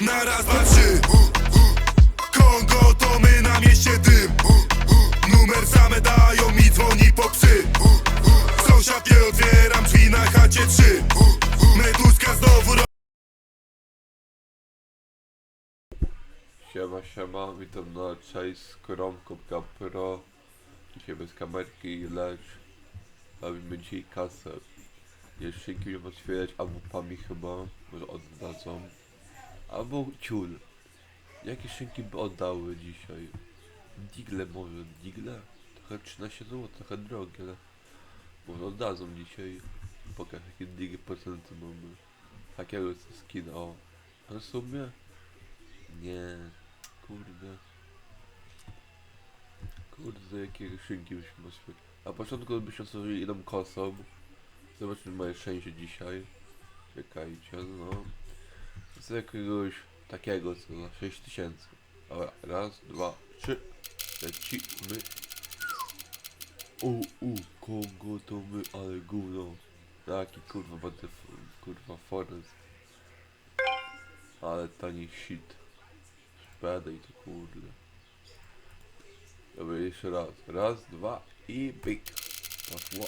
Na raz, dwa, trzy. Kongo to my na mieście dym. Numer same dają mi dzwoni po psy. Sąsiad nie otwieram drzwi na chacie trzy. Meduska znowu ro- Siema, siema, witam na chase.com.pro Dzisiaj bez kamerki, lecz robimy dzisiaj kasę. Jeszcze będziemy otwierać AWP-ami chyba, może oddadzą. Albo ciul. Jakie szynki by oddały dzisiaj? Digle może, digle? Trochę 13 zł, trochę drogie, ale może oddadzą dzisiaj. Pokaż jakie digi procenty mamy. Takiego jest skin, o. Ale w sumie nie, kurde. Kurde, jakie szynki byśmy oswojili. Na początku byśmy oswojili jedną kosą. Zobaczymy moje szczęście dzisiaj. Czekajcie, no. Z jakiegoś takiego, co za 6 tysięcy. Dobra, raz, dwa, trzy. Lecimy. U, u, kogo to my, ale gówno. Jaki kurwa, będę, kurwa, forest. Ale tani shit. Spadaj to kurde. Dobra, jeszcze raz. Raz, dwa i byk. Poszło.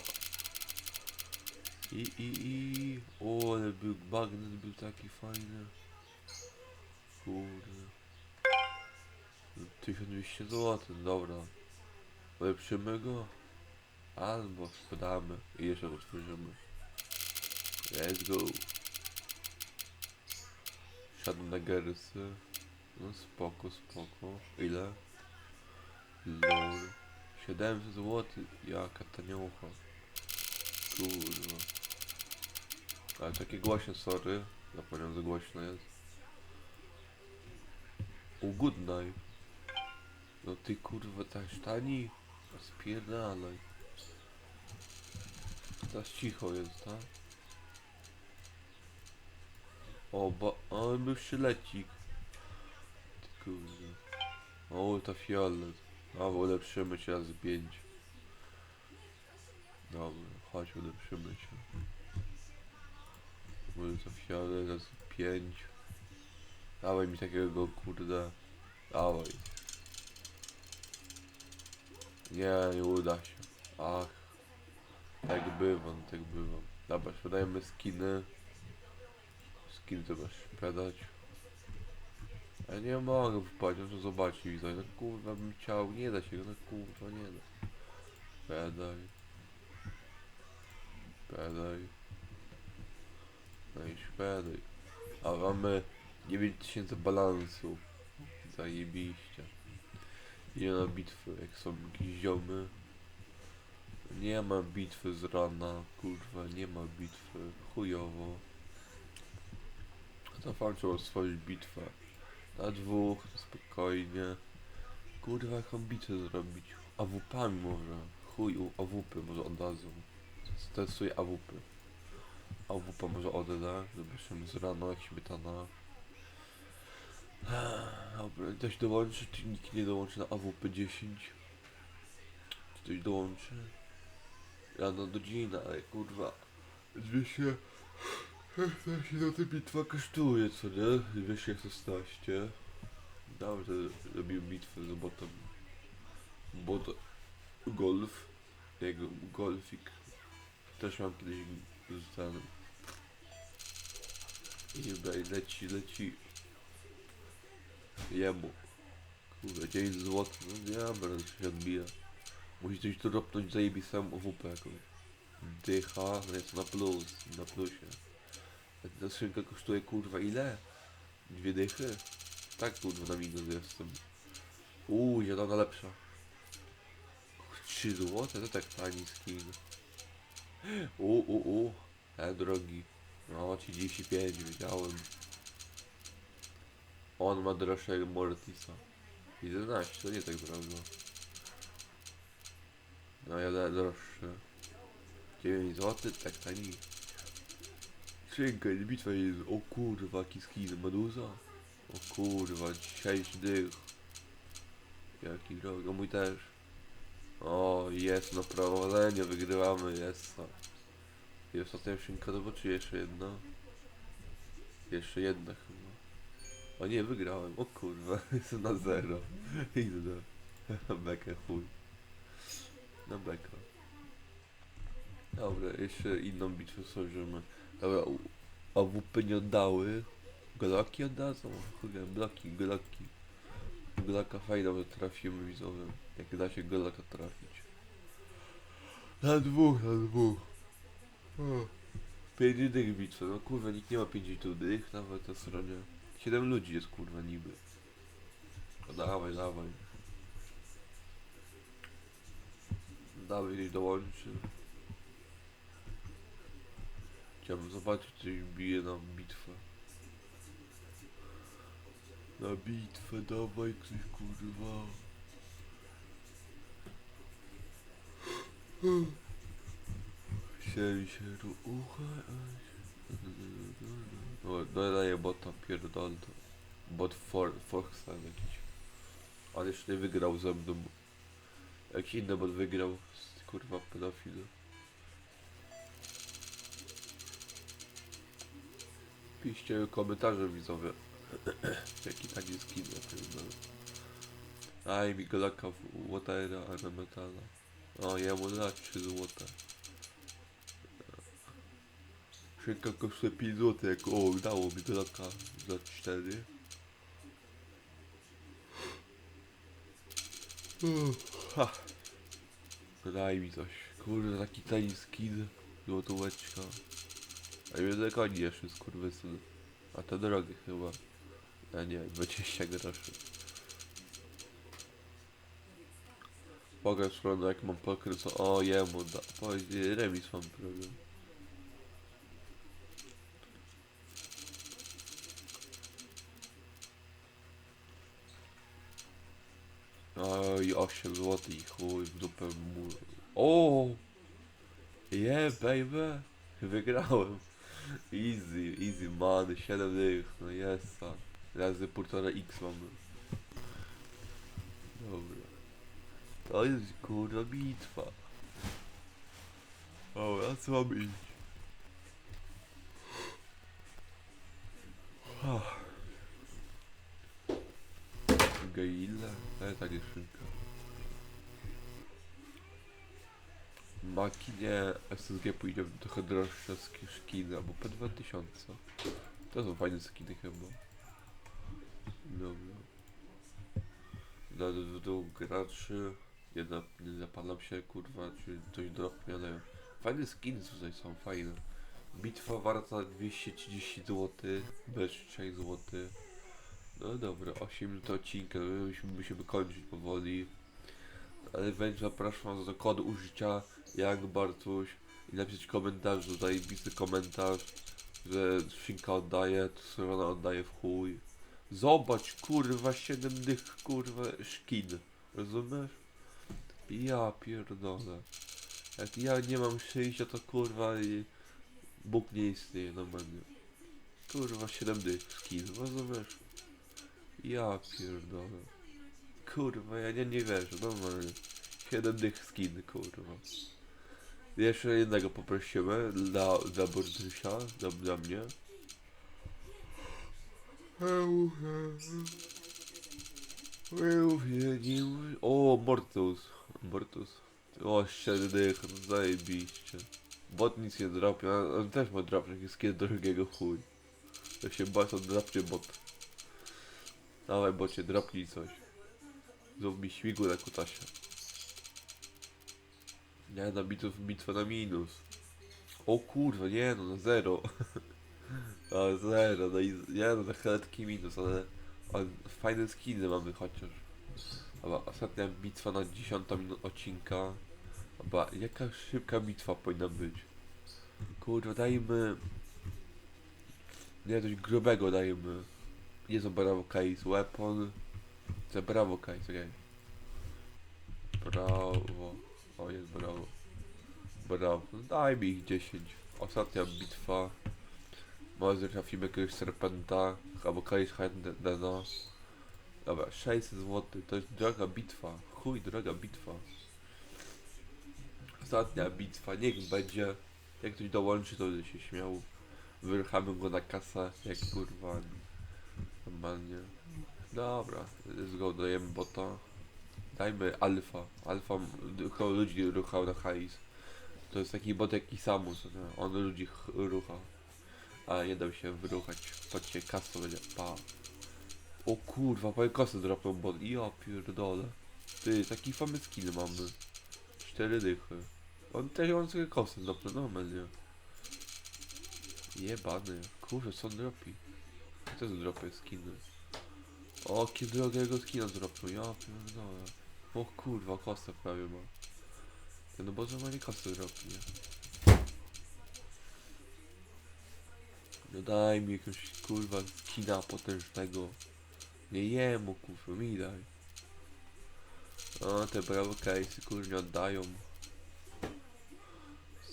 I, i, i. O, ale był bagnet, był taki fajny. Kurde. 1200 zł, dobra. Lepszymy go. Albo sprzedamy i jeszcze otworzymy. Let's go. Siadł na gersy. No spoko, spoko. Ile? Lol. 700 zł. Jaka taniocha. Kurwa. Ale takie głośne, sorry. Zapomniałem, że głośno jest. Night. No ty kurwa, też tani. Spierdalaj. Teraz cicho jest, tak? O, ba... O, był sztylecik. Ty kurde. O, to fiolet. A, ulepszymy cię razy 5. Dobra, chodź, ulepszymy cię. Może to fiolet razy 5. Dawaj mi takiego, kurde. Dawaj. Nie, nie uda się. Ach. Tak bywam, tak bywam. Dobra, sprzedajemy skiny. Skin trzeba sprzedać. Ja nie mogę wpaść, muszę zobaczyć widzę. No kurwa bym chciał, nie da się, no kurwa nie da. Sprzedaj. Sprzedaj. No. A mamy 9000 balansu. Zajebiście. Idę na bitwy, jak są jakieś ziomy. Nie ma bitwy z rana, kurwa, nie ma bitwy, chujowo. Trzeba stworzyć bitwę. Na dwóch, spokojnie. Kurwa, jaką bitwę zrobić? AWP-ami może. Chuj, AWP może oddadzą. Testuję AWP. AWP może odda, zobaczymy z rana jak śmietana. Dobra, ktoś dołączy, czy nikt nie dołączy na AWP 10? Czy ktoś dołączy? Rano godzina, ale kurwa. 200... 16 no to bitwa kosztuje, co nie? 216. Dobrze, robił bitwę z botem. Bot... Golf. Jego golfik. Też mam kiedyś z. I leci, leci. Jemu. Kurde, 9 zł, no nie, będę się odbija. Musi coś tu ropnąć zajebistą OWP jakąś. Dycha, no jest na plus, na plusie. Ta skrzynka kosztuje kurwa ile? Dwie dychy? Tak kurwa na minus jestem. Uuu, zielona lepsza. 3 złote? To tak tani skin. Uuu, uuu, uu. E, drogi. No, 35, wiedziałem. On ma droższego Mortisa. 11, to nie tak drogo. No ja da droższe. 9 zł, tak tani. Skrzynka, nie bitwa jest. O kurwa, jaki skin, meduza. O kurwa, 6 dych. Jaki drogi, o mój też. O, jest na prowadzenie, wygrywamy, jest. I ostatnia skrzynka czy jeszcze jedna? Jeszcze jedna chyba. O nie, wygrałem. O kurwa, jestem na zero. Idę na bekę, chuj. Na bekę. Dobra, jeszcze inną bitwę służymy. Dobra, AWP nie oddały. Gloki oddadzą? Chuja, bloki, gloki. Gloka fajna, bo trafimy widzowie. Jak da się Gloka trafić. Na dwóch, na dwóch. O. Pięć dych bitwy, no kurwa, nikt nie ma pięciu dych nawet na stronie. Siedem ludzi jest kurwa niby. No dawaj, dawaj. Dawaj, ktoś dołączy. Chciałbym zobaczyć, czy bije nam bitwę. Na bitwę, dawaj ktoś kurwa. Do ucha. O, dodaję bota, pierdol to. Bot for, Foxa jakiś. On jeszcze nie wygrał ze mną. Jakiś inny bot wygrał z kurwa pedofilu. Piszcie komentarze widzowie. Jaki taki skin ja pierdolę. Aj mi golaka w Watera, a na. O, ja mu dać 3 złote. Szynka kosztuje 5 zł, jak o, dało mi golaka za 4. Ha. Daj mi coś. Kurde, taki tani skin. Złotóweczka. A ile koni jeszcze skurwysyn. A to drogie chyba. A nie, 20 groszy. Pokaż jak mam pokryć. O jemu da. Powiedz, remis mam problem. 8 zł i chuj w dupę mu. O! Yeah, baby! Wygrałem. Easy, easy man, 7 dych, no jest. Razy półtora x mamy. Dobra. To jest kurwa bitwa. O, a co mam iść? Gaile? Ale tak jest szynka. Makinie SSG pójdzie trochę droższe sk- skiny, albo po 2000. To są fajne skiny chyba. Dobra. Na d- dwóch graczy. Jedna nie zapalam się kurwa, czy coś dropnie, ale fajne skiny tutaj są fajne. Bitwa warta 230 zł, bez 6 zł. No dobra, 8 minut odcinka, my musimy, musimy kończyć powoli. Ale więc zapraszam do kodu użycia jak Bartuś i napisać komentarz, tutaj bisty komentarz, że Szynka oddaje, to strona oddaje w chuj. Zobacz, kurwa, 7 dych, kurwa, szkin. Rozumiesz? Ja pierdolę. Jak ja nie mam szczęścia, to kurwa i Bóg nie istnieje na mnie. Kurwa, 7 dych skin, rozumiesz? Ja pierdolę. Kurwa, ja nie, nie wierzę, normalnie. 7 dych skin, kurwa. Jeszcze jednego poprosimy dla, dla Bordusia, dla, dla mnie. O, Mortus. Mortus. O, 7 dych, no zajebiście. Bot nic nie drapie, on też ma drapnie, jest kiedy drugiego chuj. To się bardzo drapnie bot. Dawaj bocie, drapnij coś. Zrób mi śmigło na kutasie. Nie, na bitwę, bitwę na minus. O kurwa, nie no, na zero. Na zero, no i nie no, na chętki minus, ale, ale fajne skiny mamy chociaż. Dobra, ostatnia bitwa na 10 minut odcinka. Dobra, jaka szybka bitwa powinna być? Kurwa, dajmy... Nie, coś grubego dajmy. Nie za brawo case, weapon. Za brawo case, okej. Brawo. O, jest brawo. Brawo. No Daj mi ich 10. Ostatnia bitwa. Może trafimy jakiegoś serpenta. Albo case Handena. Dobra, 600 zł. To jest droga bitwa. Chuj, droga bitwa. Ostatnia bitwa. Niech będzie. Jak ktoś dołączy, to będzie się śmiał. Wyruchamy go na kasę. Jak kurwa. Normalnie. Dobra, let's go, dajemy bota. Dajmy alfa. Alfa chyba ludzi ruchał na hajs. To jest taki bot jak Isamus, nie? on ludzi ch- rucha. Ale nie dał się wyruchać. Patrzcie, kasa będzie. Pa. O kurwa, powiem kosę dropnął bot. Ja pierdolę. Ty, taki famy skin mamy. Cztery dychy. On też on sobie kosę dropnął, normalnie. Jebany. Kurwa, co on dropi? Co to dropy skiny? O, kiedy drogiego skina dropnął, ja pierdolę. O kurwa, kosę prawie ma. Ty, no bo normalnie kosę dropnie. No daj mi jakiegoś kurwa skina potężnego. Nie jemu kurwa, mi daj. O, te brawo case'y kurwa nie oddają.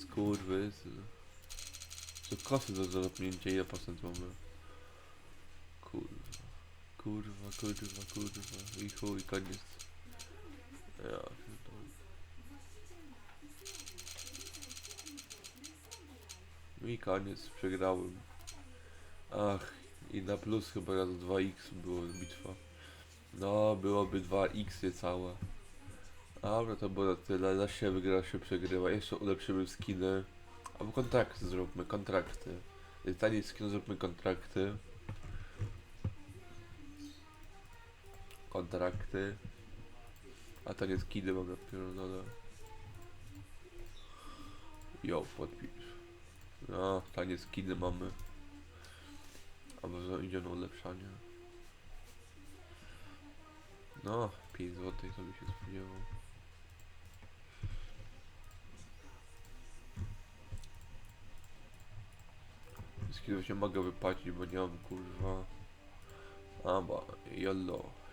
Skurwy. Co kosy do zaropnięcia, ile procent mamy? Kurwa. Kurwa, kurwa. I chuj, koniec. Ja. No i koniec, przegrałem. Ach, i na plus chyba raz 2x było bitwa. No, byłoby 2x całe. Dobra, to było na tyle. Na się wygra, się przegrywa. Jeszcze ulepszymy skiny. Albo kontrakty zróbmy, kontrakty. Taniej skin zróbmy kontrakty. Kontrakty. A to nie skiny mam na pierdolę. Jo, podpisz. No, tanie skiny mamy. A może idzie na ulepszanie. No, 5 zł to by się spodziewał. Skinów nie mogę wypłacić, bo nie mam kurwa. A, bo jollo. No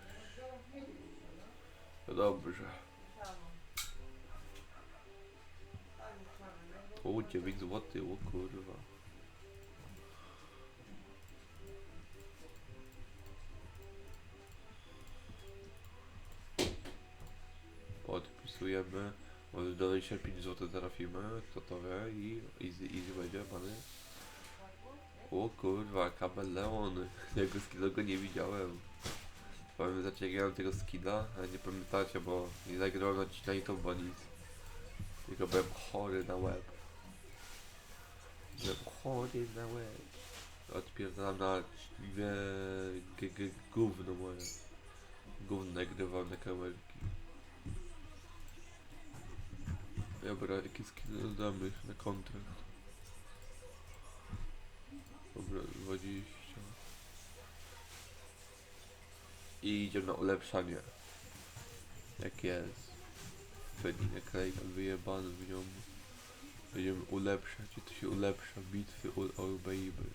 dobrze. O, 9 zł, o kurwa. Podpisujemy. Może do 25 zł trafimy, kto to wie i easy, easy będzie, pany. O kurwa, kameleon. Skina go nie widziałem. Pamiętacie jak tego skina? Ale nie pamiętacie, bo nie nagrałem odcinka było nic. Tylko byłem chory na łeb. Byłem chory na łeb. Odpierdalam na g, g, gówno moje. Gówno nagrywam na kamerki. Dobra, jakie skiny dodamy na kontrakt? Dobra, 20. I idziemy na ulepszanie. Jak jest. Będzie naklejka wyjebany w nią. Będziemy ulepszać i to się ulepsza. Bitwy u o baby.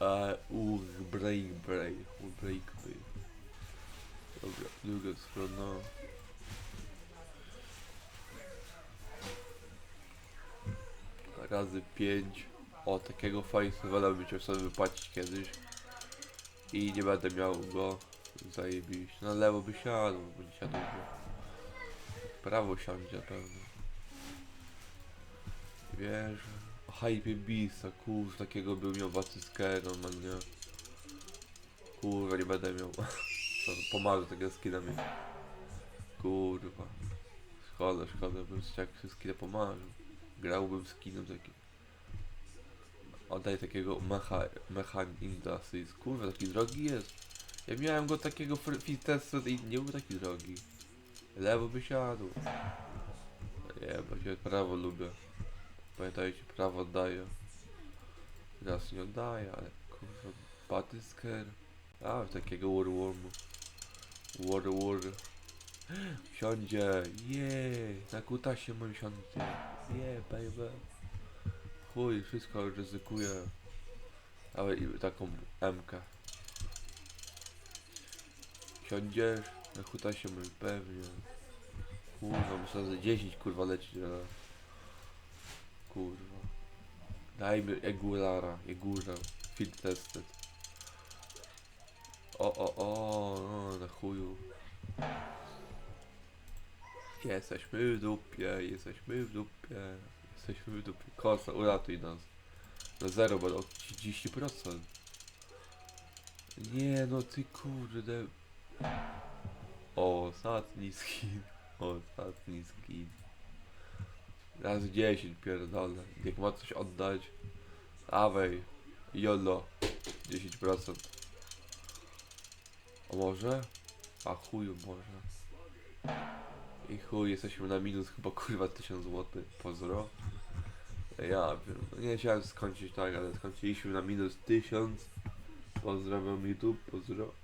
A break break. U break break. Dobra, druga strona. Razy 5. O, takiego fajnego bym chciał sobie wypłacić kiedyś. I nie będę miał go. Zajebiście. Na lewo by siadł, bo nie siadł. Prawo siądzie na pewno. Wiesz. Hype Beasta, kurwa, takiego bym miał Batyskero, man nie. Kurwa, nie będę miał. Pomaga takiego skina mieć. Kurwa. Szkoda, szkoda, bym jak skina pomarzył. Grałbym skinem takim. Oddaj takiego mecha, Mechan Industries. Kurwa, taki drogi jest. Ja miałem go takiego fitnessa i nie był taki drogi. Lewo by siadł. Nie, bo się prawo lubię. Pamiętajcie, prawo oddaję. Raz nie oddaję, ale kurwa, batysker. A, takiego warwormu. War war. Siądzie, jej, na kutasie moim siądzie. Yeah, baby. Chuj, wszystko ryzykuję. Ale i taką MK. Siądziesz na hutasie mój pewnie. Kurwa, muszę za 10 kurwa lecieć, ale... Kurwa. Dajmy Egulara, Egura. Field tested. O, o, o, o, na chuju. Jesteśmy w dupie, jesteśmy w dupie, jesteśmy w dupie. Kosa, uratuj nas. Na zero będą 30%. Nie no ty kurde. Ostatni skin. Ostatni skin. Raz 10 pierdolę. Jak ma coś oddać. Awej. Jolo. 10%. A może? A chuju może. I chuj, jesteśmy na minus chyba kurwa 1000 zł. Pozdro. Ja wiem. No nie chciałem skończyć tak, ale skończyliśmy na minus 1000. Pozdrawiam YouTube, pozdro.